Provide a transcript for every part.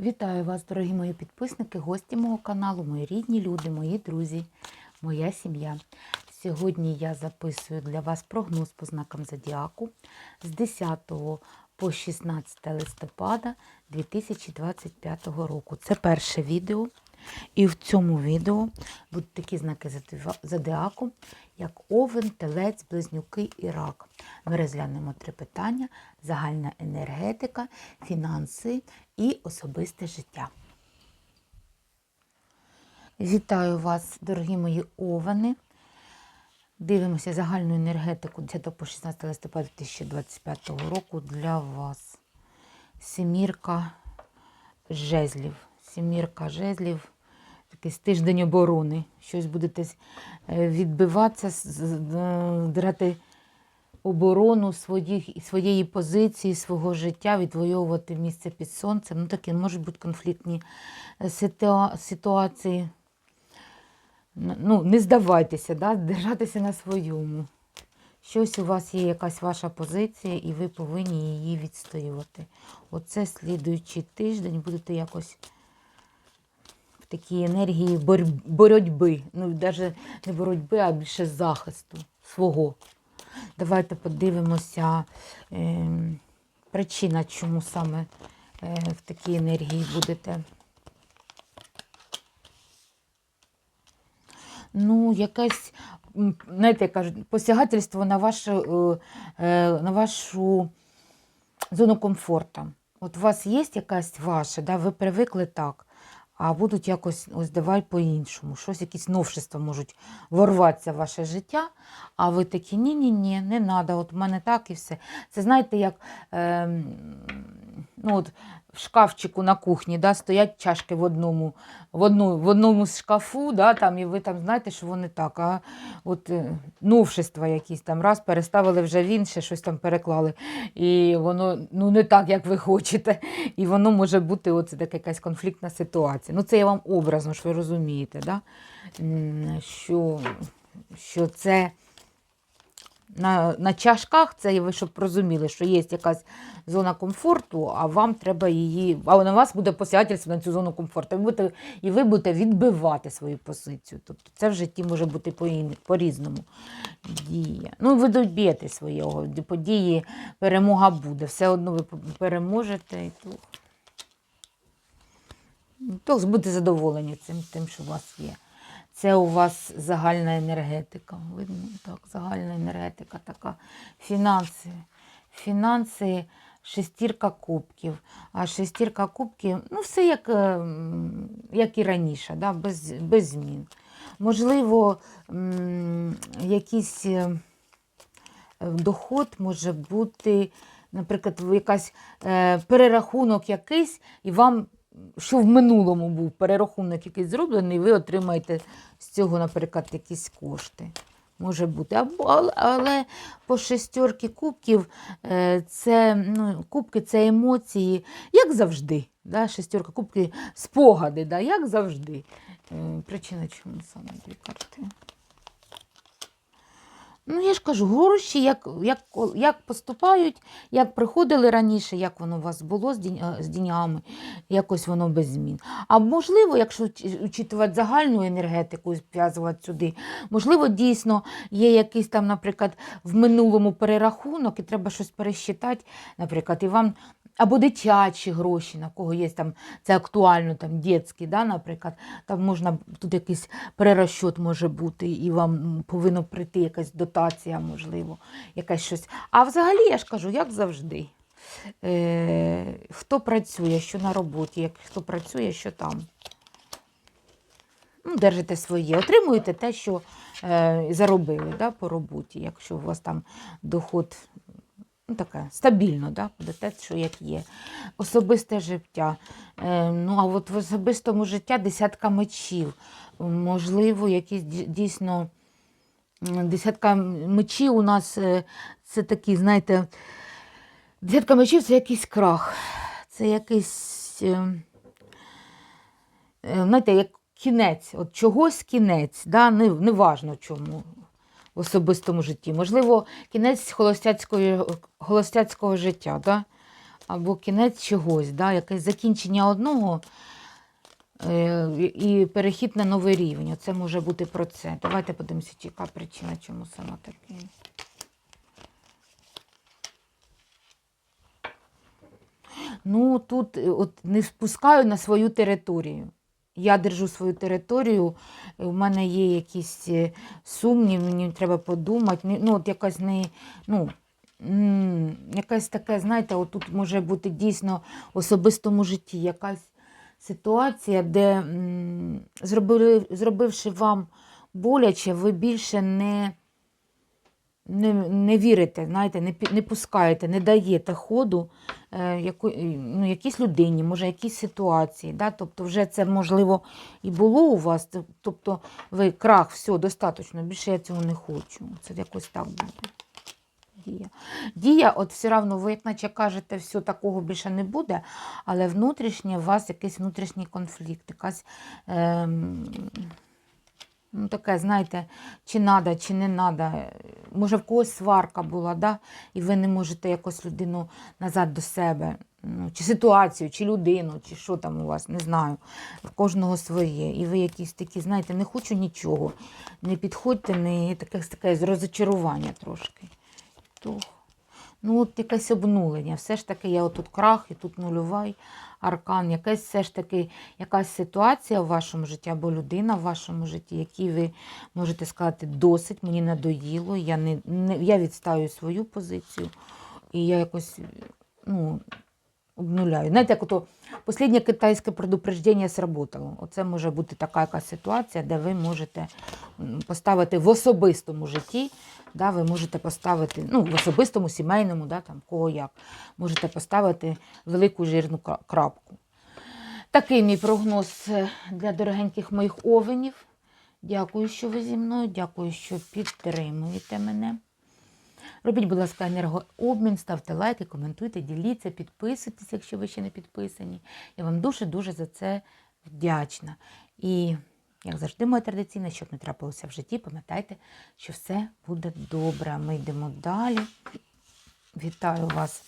Вітаю вас, дорогі мої підписники, гості мого каналу, мої рідні люди, мої друзі, моя сім'я. Сьогодні я записую для вас прогноз по знакам Зодіаку з 10 по 16 листопада 2025 року. Це перше відео. І в цьому відео будуть такі знаки зодіа- зодіаку, як Овен, Телець, Близнюки і Рак. Ми розглянемо три питання: загальна енергетика, фінанси і особисте життя. Вітаю вас, дорогі мої овени. Дивимося загальну енергетику 10 по 16 листопада 2025 року для вас. Семірка жезлів. Семірка жезлів. Якийсь тиждень оборони. Щось будете відбиватися, драти оборону своїх, своєї позиції, свого життя, відвоювати місце під сонцем. Ну, такі можуть бути конфліктні е, ситуації. Ну, не здавайтеся, да? держатися на своєму. Щось у вас є якась ваша позиція, і ви повинні її відстоювати. Оце слідуючий тиждень будете якось такій енергії боротьби. Ну, навіть не боротьби, а більше захисту свого. Давайте подивимося е, причина, чому саме е, в такій енергії будете. Ну, якесь, знаєте, як кажуть, посягательство на вашу, е, е, на вашу зону комфорту. От у вас є якась ваша, да, ви привикли так, а будуть якось, ось давай по-іншому. Щось, якісь новшества можуть ворватися в ваше життя, а ви такі, ні-ні-ні, не треба, от в мене так і все. Це знаєте, як е, ну, от, в шкафчику на кухні да, стоять чашки в одному, в одну, в одному з шкафу, да, там, і ви там знаєте, що вони так. А от е, новшества якісь там раз переставили вже в інше, щось там переклали. І воно ну, не так, як ви хочете. І воно може бути оце така якась конфліктна ситуація. Ну, це я вам образно, що ви розумієте, да? Що, що це. На, на чашках це ви щоб розуміли, що є якась зона комфорту, а вам треба її, а на вас буде посягательство на цю зону комфорту. Ви будете, і ви будете відбивати свою позицію. Тобто це в житті може бути по- по-різному. Дія. Ну, ви доб'єте свого, події, перемога буде. Все одно ви переможете і то. То будьте задоволені цим, тим, що у вас є. Це у вас загальна енергетика. Видно, так, загальна енергетика така. Фінанси. Фінанси, шестірка кубків. А шестірка кубків, ну, все як, е, як і раніше, да, без, без змін. Можливо, якийсь е, доход може бути, наприклад, якась е, перерахунок якийсь, і вам що в минулому був перерахунок якийсь зроблений, ви отримаєте з цього, наприклад, якісь кошти. Може бути. Або, але, по шестерки кубків е, це ну, кубки це емоції, як завжди. Да? Шестерка кубки спогади, да? як завжди. Е, причина чому саме дві карти? Ну, я ж кажу, гроші, як, як, як поступають, як приходили раніше, як воно у вас було з, дінь, дінями, якось воно без змін. А можливо, якщо уч- учитувати загальну енергетику зв'язувати сюди, можливо, дійсно є якийсь там, наприклад, в минулому перерахунок, і треба щось пересчитати, наприклад, і вам. Або дитячі гроші, на кого є там, це актуально, там, дітські, да, наприклад, там можна, тут якийсь перерозчот може бути, і вам повинно прийти якась дотація, можливо, якась щось. А взагалі, я ж кажу, як завжди. Е, хто працює, що на роботі, як хто працює, що там. Ну, держите своє, отримуєте те, що е, заробили да, по роботі, якщо у вас там доход ну, таке, стабільно, да, те, що як є. Особисте життя. Е, ну, а от в особистому життя десятка мечів. Можливо, якісь дійсно десятка мечів у нас е, це такі, знаєте, десятка мечів це якийсь крах. Це якийсь, е, е, знаєте, як кінець, от чогось кінець, да? не, неважно чому в особистому житті. Можливо, кінець холостяцької, холостяцького життя. Да? або кінець чогось, да? якесь закінчення одного е, і перехід на новий рівень. Це може бути про це. Давайте подивимося, яка причина, чому саме таке. Ну, тут е, от не спускаю на свою територію. Я держу свою територію, в у мене є якісь е, сумніви, мені треба подумати. Ну, от якась не, ну, якась таке, знаєте, отут тут може бути дійсно в особистому житті якась ситуація, де зробили, зробивши вам боляче, ви більше не, не, не вірите, знаєте, не, не пускаєте, не даєте ходу е, яку, ну, якійсь людині, може, якійсь ситуації. Да? Тобто, вже це можливо і було у вас. Тобто, ви крах, все, достатньо, більше я цього не хочу. Це якось так буде. Дія. Дія, от все одно, ви, як наче кажете, все такого більше не буде, але внутрішнє у вас якийсь внутрішній конфлікт, якась. Ем... Ну, таке, знаєте, чи надо, чи не надо. Може, в когось сварка була, да? і ви не можете якось людину назад до себе. Ну, чи ситуацію, чи людину, чи що там у вас, не знаю. В кожного своє. І ви якісь такі, знаєте, не хочу нічого. Не підходьте, не таке, таке розочарування трошки. То, ну, от якесь обнулення. Все ж таки, я отут крах, і тут нульовий аркан, якась все ж таки якась ситуація в вашому житті або людина в вашому житті, якій ви можете сказати, досить, мені надоїло, я, не, не, я відстаю свою позицію, і я якось ну, обнуляю. Знаєте, як ото останнє китайське предупреждення сработало. Оце може бути така якась ситуація, де ви можете поставити в особистому житті, да, ви можете поставити, ну, в особистому, сімейному, да, там, кого як, можете поставити велику жирну крапку. Такий мій прогноз е, для дорогеньких моїх овенів. Дякую, що ви зі мною, дякую, що підтримуєте мене. Робіть, будь ласка, енергообмін, ставте лайки, коментуйте, діліться, підписуйтесь, якщо ви ще не підписані. Я вам дуже-дуже за це вдячна. І, як завжди, моя традиційна, щоб не трапилося в житті, пам'ятайте, що все буде добре. Ми йдемо далі. Вітаю вас,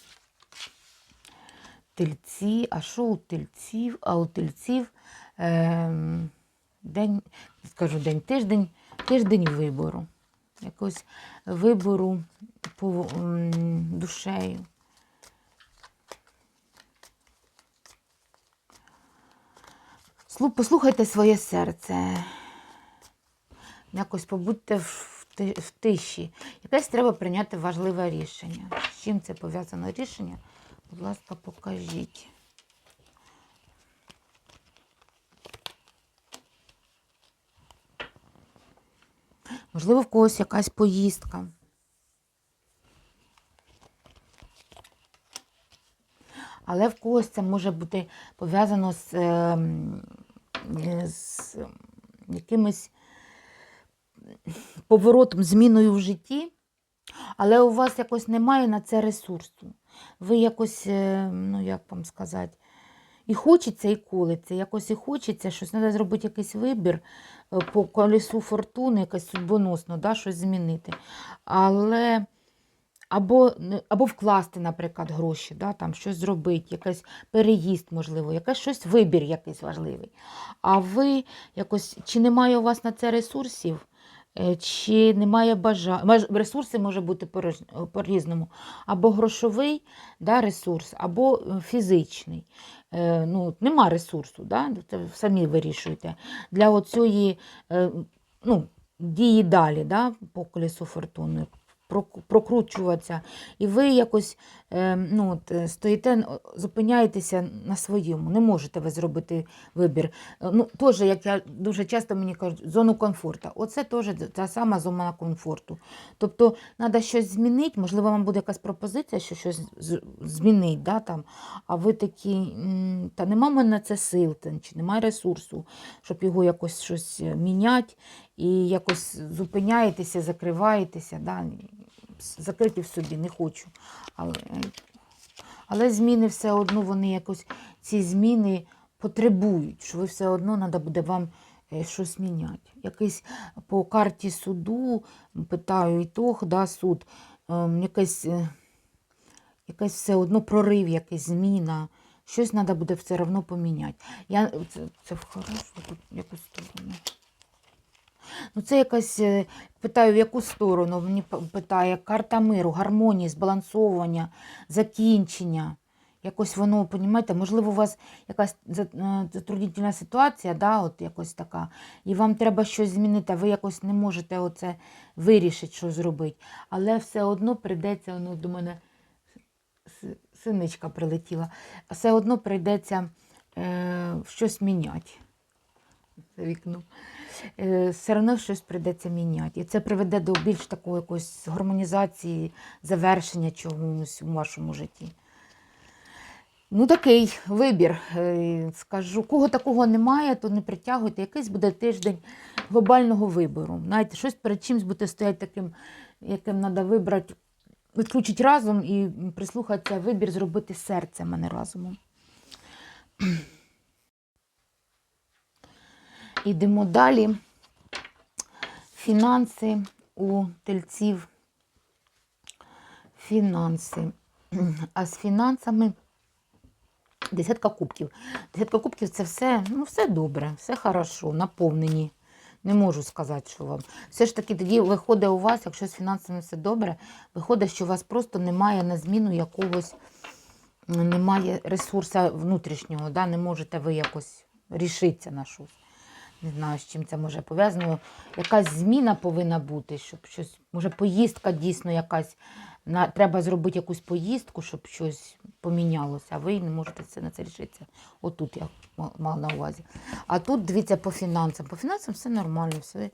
тельці. А що у тельців? А у тельців ем, день, скажу день, тиждень, тиждень вибору. Якогось вибору по м, душею. Послухайте своє серце. Якось побудьте в тиші. Якесь треба прийняти важливе рішення. З чим це пов'язане рішення? Будь ласка, покажіть. Можливо, в когось якась поїздка. Але в когось це може бути пов'язано з, ем, з ем, якимось поворотом, зміною в житті, але у вас якось немає на це ресурсу. Ви якось, е, ну як вам сказати, і хочеться, і колиться. Якось і хочеться щось. Треба зробити якийсь вибір е, по колесу фортуни, якось судьбоносно, да, щось змінити. Але або, або вкласти, наприклад, гроші, да, там, щось зробити, якийсь переїзд, можливо, якийсь щось вибір якийсь важливий. А ви якось, чи немає у вас на це ресурсів? е, Чи немає бажання. Ресурси може бути по-різному. Або грошовий да, ресурс, або е, фізичний. Е, ну, нема ресурсу, да? це самі вирішуєте. Для оцієї ну, дії далі да, по колесу фортуни прокручуватися. І ви якось е, ну, е, стоїте, зупиняєтеся на своєму. Не можете ви зробити вибір. Е, Ну, теж, як я дуже часто мені кажуть, зону комфорту. Оце теж та сама зона комфорту. Тобто треба щось змінити, можливо, вам буде якась пропозиція, що щось змінить, да, там, а ви такі, та нема в мене це сил, чи немає ресурсу, щоб його якось щось е, міняти, і якось зупиняєтеся, закриваєтеся, да, закриті в собі, не хочу. Але, але зміни все одно, вони якось, ці зміни потребують, що ви все одно треба буде вам е, щось міняти. Якийсь по карті суду, питаю ітог, да, суд, ем, якесь, е, якась все одно прорив, якась зміна. Щось треба буде все одно поміняти. Я, це, це в тут якусь сторону. Ну, це якась, е, питаю, в яку сторону? Мені питає карта миру, гармонії, збалансовування, закінчення. Якось воно, понімаєте, можливо, у вас якась е, затруднительна ситуація, да, от якось така, і вам треба щось змінити, а ви якось не можете оце вирішити, що зробити. Але все одно прийдеться, воно до мене синичка прилетіла, все одно прийдеться е, щось міняти. Це вікно. Е, все одно щось прийдеться міняти. І це приведе до більш такої якоїсь гармонізації, завершення чогось у вашому житті. Ну, такий вибір. Е, Скажу, кого такого немає, то не притягуйте. Якийсь буде тиждень глобального вибору. Знаєте, щось перед чимось буде стояти таким, яким треба вибрати, відключити разом і прислухатися, вибір зробити серцем, а не разумом. Йдемо далі. Фінанси у тельців. Фінанси. А з фінансами десятка кубків. Десятка кубків це все, ну, все добре, все хорошо, наповнені. Не можу сказати, що вам. Все ж таки тоді виходить у вас, якщо з фінансами все добре, виходить, що у вас просто немає на зміну якогось, немає ресурсу внутрішнього, да? не можете ви якось рішитися на щось. Не знаю, з чим це може пов'язано. Якась зміна повинна бути, щоб щось, може, поїздка дійсно якась. На, треба зробити якусь поїздку, щоб щось помінялося, а ви не можете це, на це рішитися. Отут я ма- мала на увазі. А тут дивіться по фінансам. По фінансам все нормально, все,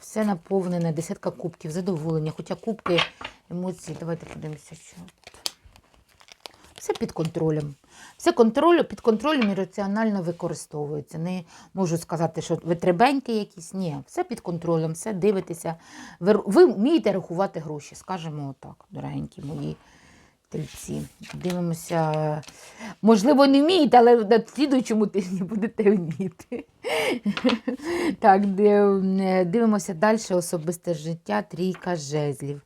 все наповнене, десятка кубків, задоволення. Хоча кубки, емоції, давайте подивимося, що. Все під контролем. Все контролю, під контролем і раціонально використовується. Не можу сказати, що ви требенькі якісь. Ні, все під контролем, все дивитеся. Ви, ви вмієте рахувати гроші, скажімо отак, дорогенькі мої тельці. Дивимося. Можливо, не вмієте, але на слідуючому тижні будете вміти. Так, дивимося далі особисте життя, трійка жезлів.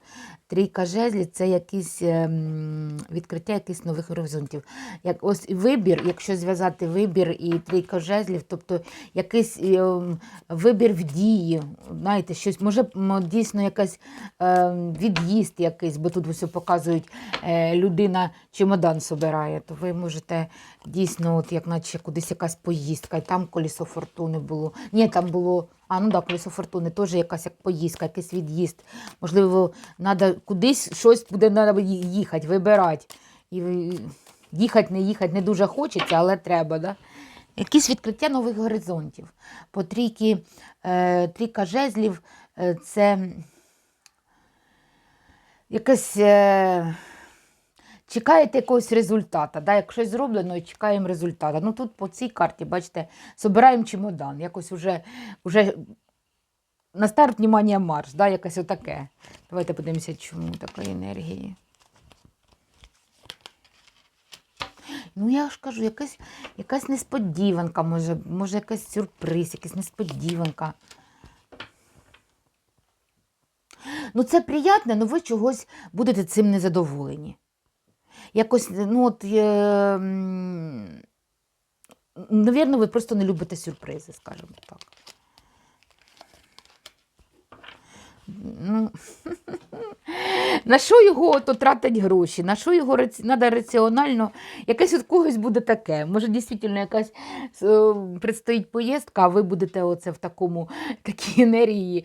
Трійка жезлів це якісь ем, відкриття якихось нових горизонтів. Як ось вибір, якщо зв'язати вибір і трійка жезлів, тобто якийсь ем, вибір в дії, знаєте, щось, може дійсно якась ем, від'їзд якийсь, бо тут все показують, е, людина чемодан собирає, то ви можете дійсно, от як наче кудись якась поїздка, і там колесо фортуни було. Ні, там було. А, ну так, колесо фортуни, теж якась як поїздка, якийсь від'їзд. Можливо, треба кудись щось буде треба їхати, вибирати. І їхати, не їхати не дуже хочеться, але треба. Да? Якісь відкриття нових горизонтів. По трійки, е, трійка жезлів е, це якась. Е, Чекаєте якогось результату, да? як щось зроблено, і чекаємо результату. Ну тут по цій карті, бачите, собираємо чемодан, якось уже, уже на старт внимання марш, да? якось отаке. Давайте подивимося, чому такої енергії. Ну, я ж кажу, якась, якась несподіванка, може, може, якась сюрприз, якась несподіванка. Ну, це приємно, але ви чогось будете цим незадоволені. Якось, ну от, е, навірно, ви просто не любите сюрпризи, скажімо так. Ну, на що його то тратить гроші? На що його треба раціонально? Якесь від когось буде таке. Може, дійсно якась е, предстоїть поїздка, а ви будете оце в такому такій енергії.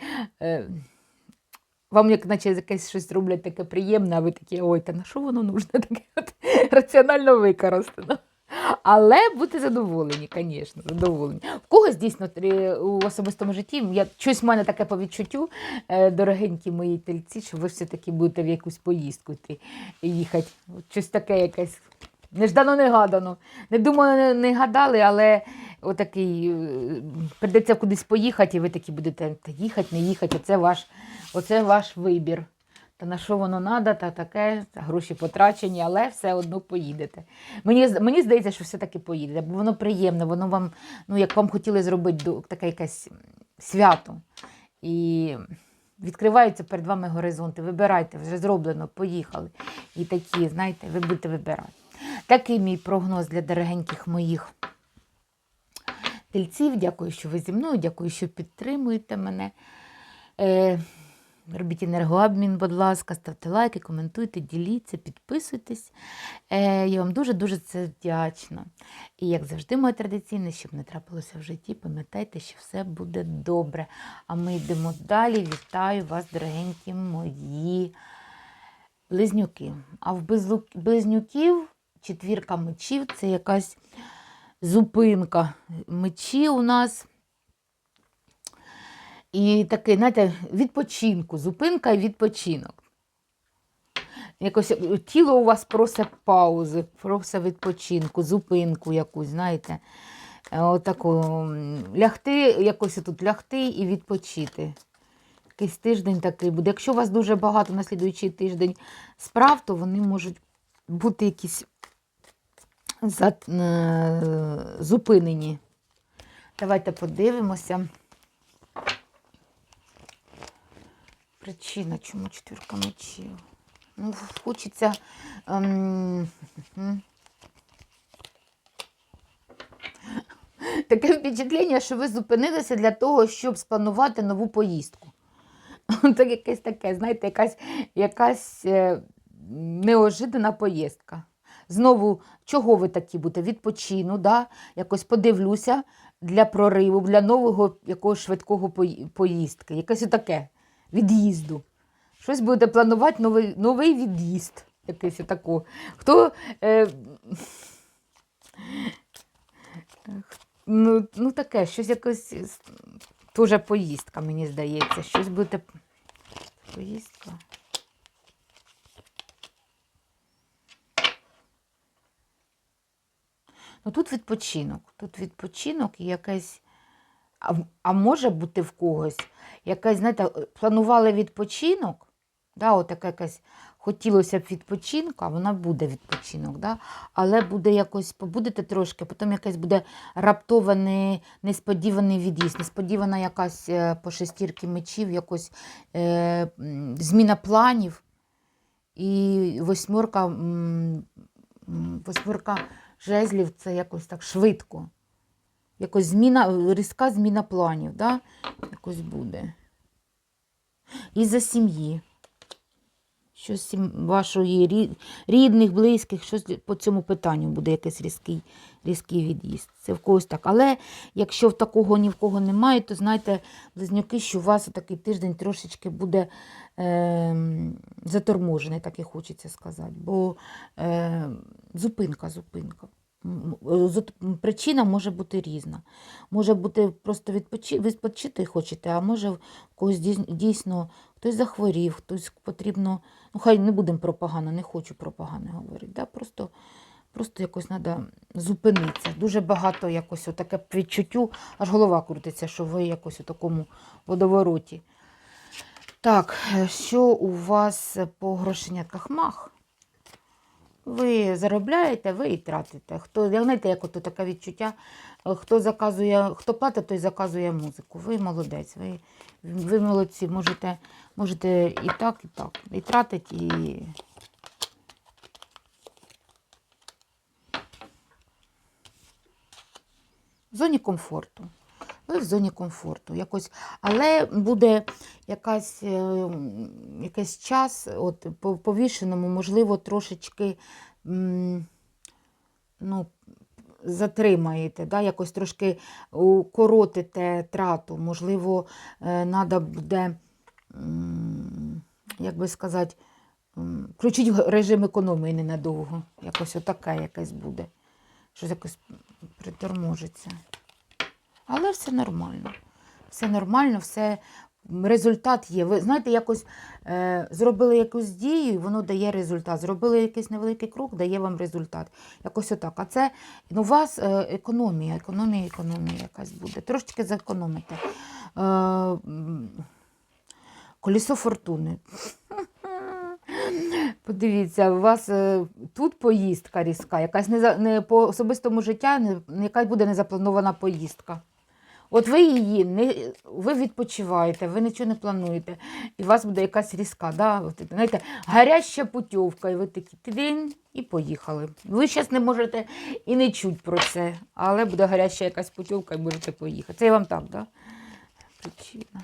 Вам як наче якесь щось роблять таке приємне, а ви такі, ой, та на що воно нужно таке от, раціонально використано. Але будьте задоволені, звісно, задоволені. В когось дійсно у особистому житті, я, щось в мене таке по відчуттю, е, дорогенькі мої тельці, що ви все-таки будете в якусь поїздку йти, їхати. Щось таке якесь неждано негадано. Не думаю, не, не гадали, але отакий, е, прийдеться кудись поїхати, і ви такі будете та їхати, не їхати, оце ваш, оце ваш вибір. Та на що воно треба, та таке, та гроші потрачені, але все одно поїдете. Мені, мені здається, що все-таки поїдете, бо воно приємне, воно вам, ну як вам хотіли зробити таке якесь свято. І відкриваються перед вами горизонти. Вибирайте, вже зроблено, поїхали. І такі, знаєте, ви будете вибирати. Такий мій прогноз для дорогеньких моїх тельців. Дякую, що ви зі мною, дякую, що підтримуєте мене. Е, робіть енергообмін, будь ласка, ставте лайки, коментуйте, діліться, підписуйтесь. Е, я вам дуже-дуже це вдячна. І як завжди, моє традиційне, щоб не трапилося в житті, пам'ятайте, що все буде добре. А ми йдемо далі. Вітаю вас, дорогенькі мої близнюки. А в близнюків четвірка мечів це якась зупинка. Мечі у нас. І такий, знаєте, відпочинку, зупинка і відпочинок. Якось е, тіло у вас просить паузи, просить відпочинку, зупинку якусь, знаєте. Е, Отаку, лягти, якось тут лягти і відпочити. Якийсь тиждень такий буде. Якщо у вас дуже багато на слідуючий тиждень справ, то вони можуть бути якісь зупинені. Давайте подивимося. Причина, чому четвірка мечів? Ну, хочеться. Ем. Таке впечатлення, що ви зупинилися для того, щоб спланувати нову поїздку. Так якесь таке, знаєте, якась, якась е, неожиданна поїздка. Знову, чого ви такі будете? Відпочину, да? якось подивлюся для прориву, для нового якогось швидкого поїздки. Якесь таке від'їзду. Щось будете планувати новий, новий від'їзд. Якийсь отако. Хто. Е, ну, ну таке, щось якось теж поїздка, мені здається. Щось будете. Поїздка. Ну тут відпочинок. Тут відпочинок і якась. А, а може бути в когось якась, знаєте, планували відпочинок, да, от якась хотілося б відпочинку, а вона буде відпочинок, да, але буде якось, побудете трошки, потім якась буде раптований, несподіваний від'їзд, несподівана якась е, по шестірки мечів, якось е, зміна планів. І восьмерка, восьмерка жезлів це якось так швидко. Якось зміна, різка зміна планів, да? якось буде. І за сім'ї. Щось вашої рідних, близьких, щось по цьому питанню буде якийсь різкий, різкий від'їзд. Це в когось так. Але якщо в такого ні в кого немає, то знайте, близнюки, що у вас такий тиждень трошечки буде е, заторможений, так і хочеться сказати. Бо е, зупинка, зупинка. М, Причина може бути різна. Може бути просто відпочи... відпочити хочете, а може когось дійсно хтось захворів, хтось потрібно. Ну, хай не будемо про погано, не хочу про погане говорити. Да? Просто, просто якось треба зупинитися. Дуже багато якось таке відчуттю, аж голова крутиться, що ви якось у такому водовороті. Так, е, що у вас по грошенятках мах? Ви заробляєте, ви і тратите. Хто, знаєте, як ото таке відчуття, е, хто заказує, хто платить, той заказує музику. Ви молодець, ви, ви молодці, можете, можете і так, і так. І тратить, і. В зоні комфорту. Ви в зоні комфорту. Якось, але буде якась, е, якийсь час, от, по повішеному, можливо, трошечки ну, затримаєте, да, якось трошки укоротите трату. Можливо, треба буде, як би сказати, м, включить в режим економії ненадовго. Якось отаке якесь буде. Щось якось приторможиться. Але все нормально. Все нормально, все результат є. Ви знаєте, якось е, зробили якусь дію, і воно дає результат. Зробили якийсь невеликий крок, дає вам результат. Якось отак. А це ну, у вас е, економія, економія, економія якась буде. Трошечки зекономите. Е, м, колесо фортуни. Подивіться, у вас е, тут поїздка різка, якась не по особистому життя, не, якась буде незапланована поїздка. От ви її не ви відпочиваєте, ви нічого не плануєте, і у вас буде якась різка, да? От, знаєте, гаряча путівка, і ви такі тидень і поїхали. Ви зараз не можете і не чуть про це, але буде гаряча якась путівка і можете поїхати. Це я вам так, да? Причина.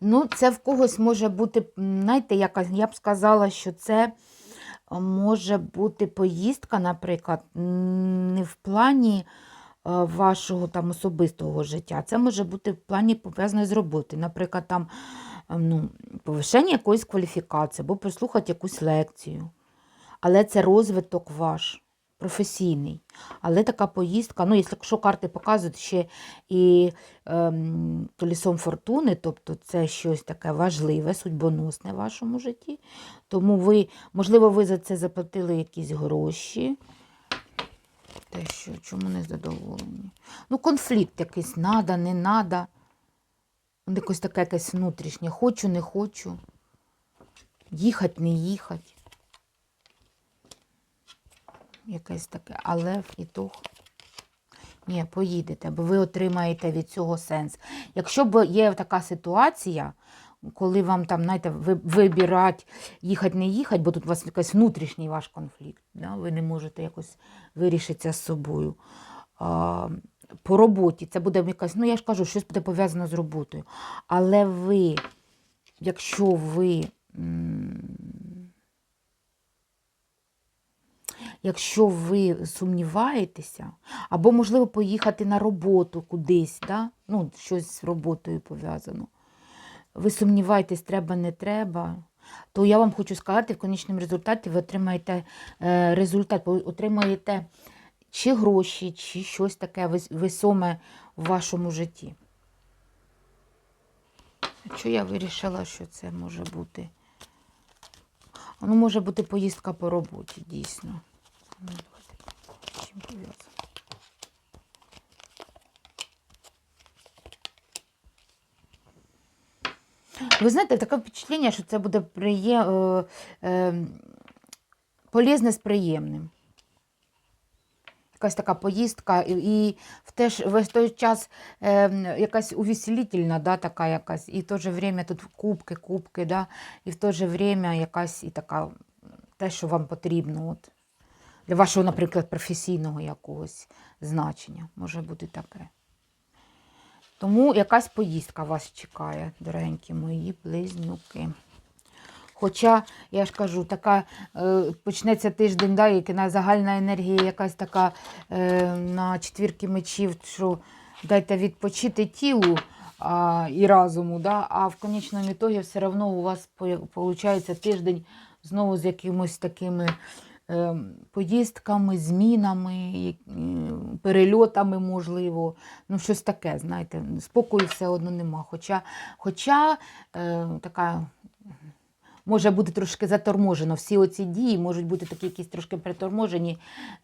Ну, це в когось може бути, знаєте, яка, я б сказала, що це може бути поїздка, наприклад, не в плані е, вашого там особистого життя. Це може бути в плані пов'язаної з роботою. Наприклад, там е, ну, повищення якоїсь кваліфікації або прослухати якусь лекцію. Але це розвиток ваш професійний. Але така поїздка, ну, якщо карти показують ще і ем, колісом фортуни, тобто це щось таке важливе, судьбоносне в вашому житті. Тому ви, можливо, ви за це заплатили якісь гроші. Те, що чому не задоволені? Ну, конфлікт якийсь надо, не надо. Якось таке якесь внутрішнє. Хочу, не хочу. Їхати, не їхати. Якесь таке, але в ітог. Ні, поїдете, бо ви отримаєте від цього сенс. Якщо б є така ситуація, коли вам там, знаєте, вибирати, їхати, не їхати, бо тут у вас якийсь внутрішній ваш конфлікт, да? ви не можете якось вирішитися з собою. А, по роботі це буде якась, ну я ж кажу, щось буде пов'язано з роботою. Але ви, якщо ви. м, Якщо ви сумніваєтеся, або, можливо, поїхати на роботу кудись, да? ну, щось з роботою пов'язано. Ви сумніваєтесь, треба, не треба, то я вам хочу сказати, в конечному результаті ви отримаєте е, результат, ви отримаєте чи гроші, чи щось таке вес- весоме в вашому житті. Що я вирішила, що це може бути? Ну, може бути поїздка по роботі, дійсно. Ви знаєте, таке впечатлення, що це буде приє... е, е, полезне з приємним. Якась така поїздка, і, і в, теж, в той час е, якась увеселительна, да, така якась, і в то же время тут кубки, кубки, да, і в то же время якась і така, те, що вам потрібно. От, для вашого, наприклад, професійного якогось значення може бути таке. Тому якась поїздка вас чекає, дорогенькі мої близнюки. Хоча, я ж кажу, така е, почнеться тиждень, да, на загальна енергія якась така е, на четвірки мечів, що дайте відпочити тілу а, і разуму, да, а в конечному ітогі все одно у вас виходить тиждень знову з якимось такими поїздками, змінами, перельотами, можливо. Ну, щось таке, знаєте, спокою все одно нема. Хоча, хоча е, така може бути трошки заторможено. Всі оці дії можуть бути такі якісь трошки приторможені.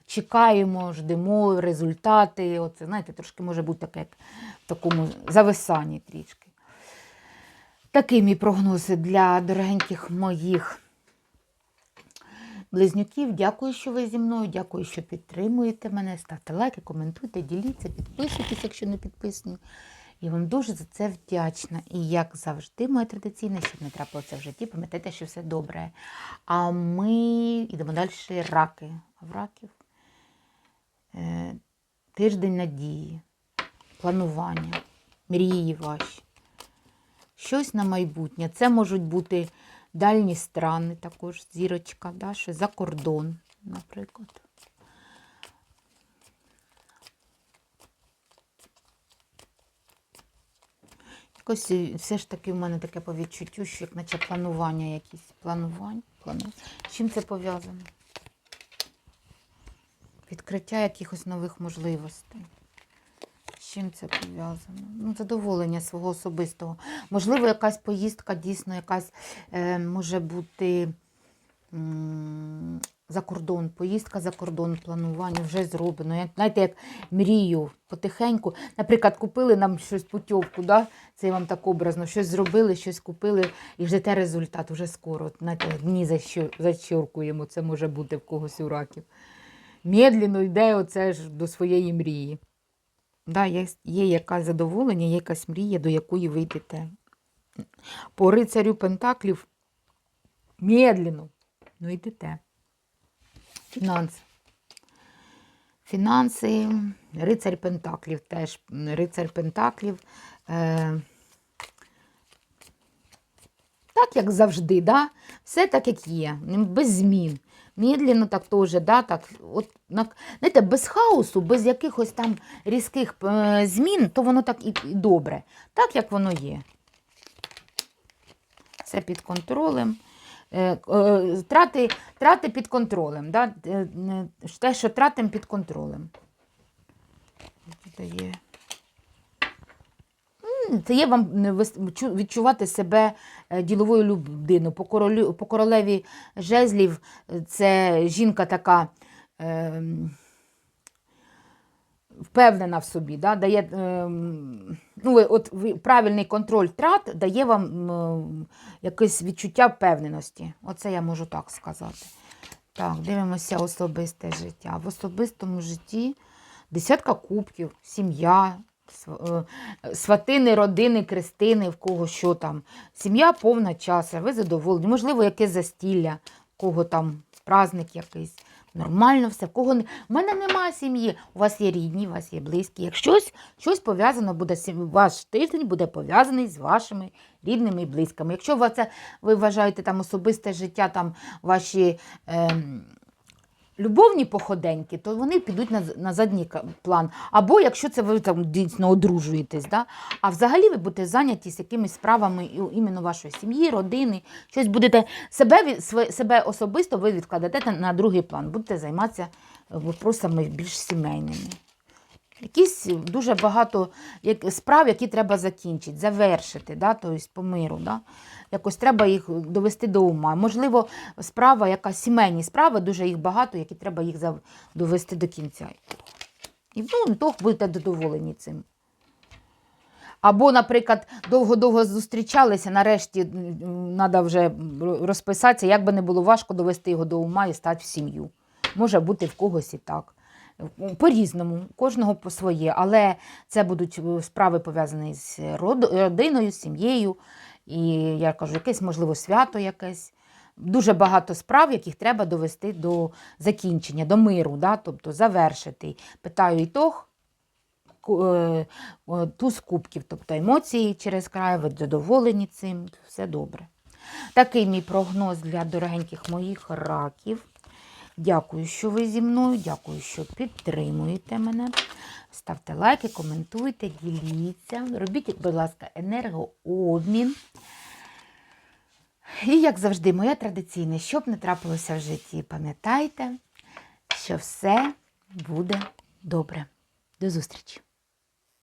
Чекаємо, ждемо результати. Оце, знаєте, трошки може бути таке, як в такому зависанні трішки. Такий мій прогноз для дорогеньких моїх близнюків. Дякую, що ви зі мною. Дякую, що підтримуєте мене. Ставте лайки, коментуйте, діліться, підписуйтесь, якщо не підписані. Я вам дуже за це вдячна. І як завжди, моє традиційне, щоб не трапилося в житті, пам'ятайте, що все добре. А ми йдемо далі раки. В раків е, тиждень надії, планування, мрії ваші. Щось на майбутнє. Це можуть бути дальні страни, також зірочка, да, що за кордон, наприклад. Якось все ж таки в мене таке по відчуттю, що як наче планування якісь. Планування? Плану... З чим це пов'язано? Відкриття якихось нових можливостей. Чим це пов'язано? Ну, задоволення свого особистого. Можливо, якась поїздка, дійсно, якась е, може бути за кордон, поїздка за кордон, планування вже зроблено. Як, знаєте, як мрію потихеньку. Наприклад, купили нам щось путівку, да? це я вам так образно, щось зробили, щось купили і ждете результат вже скоро. Знаєте, дні зачоркуємо, це може бути в когось у раків. Медленно йде оце ж до своєї мрії. Да, є, є якесь задоволення, є якась мрія, до якої ви йдете. По рицарю Пентаклів медленно, ну йдете. Фінанси. Фінанси, рицарь Пентаклів теж. Рицарь Пентаклів. Е, так, як завжди, да? все так, як є, без змін. Медленно так теж, да? так, от, на, знаєте, без хаосу, без якихось там різких е, змін, то воно так і, добре. Так, як воно є. Все під контролем. Е, е, Трати, трати під контролем. Да? Те, що тратимо під контролем. Це є. Це є вам чу- відчувати себе е, діловою людиною. По, королю, по королеві жезлів е, це жінка така ем, впевнена в собі, да? дає, ем, ну, от правильний контроль трат дає вам ем, якесь відчуття впевненості. Оце я можу так сказати. Так, дивимося особисте життя. В особистому житті десятка кубків, сім'я, е, сватини, родини, крестини, в кого що там. Сім'я повна часу, ви задоволені. Можливо, якесь застілля, в кого там праздник якийсь. Нормально все. В кого не... У мене немає сім'ї. У вас є рідні, у вас є близькі. Як щось, щось пов'язано буде, ваш тиждень буде пов'язаний з вашими рідними і близькими. Якщо ви, це, ви вважаєте там особисте життя, там ваші ем, любовні походеньки, то вони підуть на, на задній план. Або якщо це ви там дійсно одружуєтесь, да? а взагалі ви будете зайняті з якимись справами іменно вашої сім'ї, родини, щось будете себе, себе особисто ви відкладете на, другий план, будете займатися вопросами більш сімейними. Якісь дуже багато справ, які треба закінчити, завершити, да? тобто по миру. Да? Якось треба їх довести до ума. Можливо, справа, яка сімейні справи, дуже їх багато, які треба їх довести до кінця. І ну, то будете задоволені цим. Або, наприклад, довго-довго зустрічалися, нарешті треба вже розписатися, як би не було важко довести його до ума і стати в сім'ю. Може бути в когось і так. По-різному, кожного по своє, але це будуть е, справи пов'язані з родиною, з сім'єю, і я кажу, якесь можливо свято якесь. Дуже багато справ, яких треба довести до закінчення, до миру, да? тобто завершити. Питаю ітог, е, туз кубків, тобто емоції через край, ви задоволені цим, все добре. Такий мій прогноз для дорогеньких моїх раків. Дякую, що ви зі мною, дякую, що підтримуєте мене. Ставте лайки, коментуйте, діліться. Робіть, будь ласка, енергообмін. І, як завжди, моє традиційне, щоб не трапилося в житті, пам'ятайте, що все буде добре. До зустрічі!